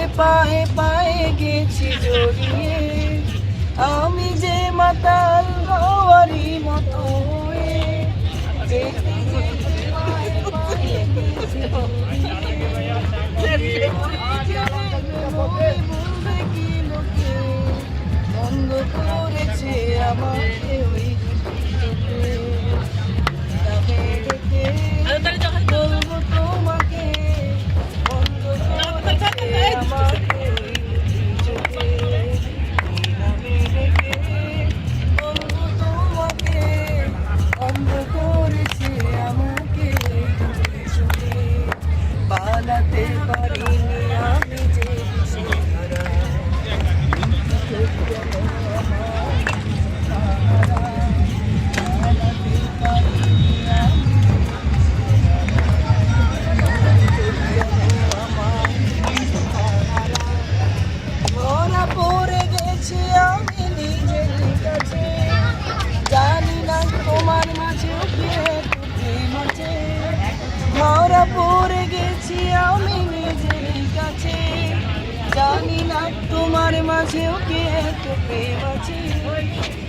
যেতে পায়ে পায়ে গেছি জড়িয়ে। আমি যে মাতাল হওয়ারই মতো হয়ে যেতে। বলবে কি লোকে বন্ধ করেছে আমাকে? chocolate por তোমার মাঝেও কে এত প্রেম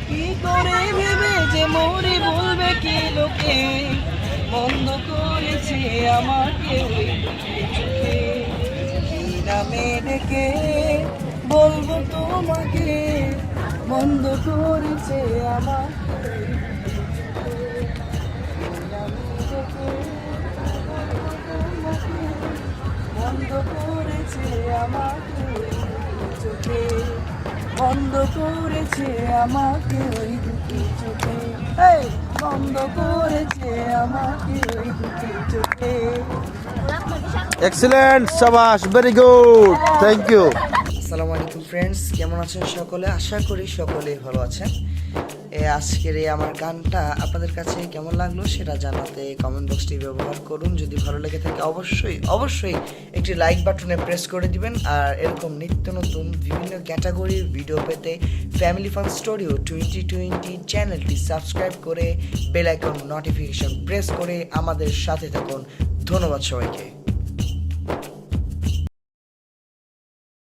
কি করে ভেবে যে মরে বলবে কি লোকে? বন্ধ করেছে আমাকে চোখে। কি নামে ডেকে বলব তোমাকে? বন্ধ করেছে আমাকে। বন্ধ করেছে আমাকে ওই দুটি চোখে। বন্ধ করেছে আমাকে ওই দুটি চোখে। এক্সিলেন্ট সাবাস ভেরি গুড থ্যাংক ইউ আসসালামু আলাইকুম ফ্রেন্ডস কেমন আছেন সকলে? আশা করি সকলেই ভালো আছেন। আজকের এই আমার গানটা আপনাদের কাছে কেমন লাগল সেটা জানাতে কমেন্ট বক্সটি ব্যবহার করুন। যদি ভালো লেগে থাকে, অবশ্যই অবশ্যই একটি লাইক বাটনে প্রেস করে দিবেন। আর এরকম নিত্য নতুন বিভিন্ন ক্যাটাগরির ভিডিও পেতে ফ্যামিলি ফান স্টোরিও টোয়েন্টি টোয়েন্টি চ্যানেলটি সাবস্ক্রাইব করে বেল আইকন নোটিফিকেশন প্রেস করে আমাদের সাথে থাকুন। ধন্যবাদ সবাইকে।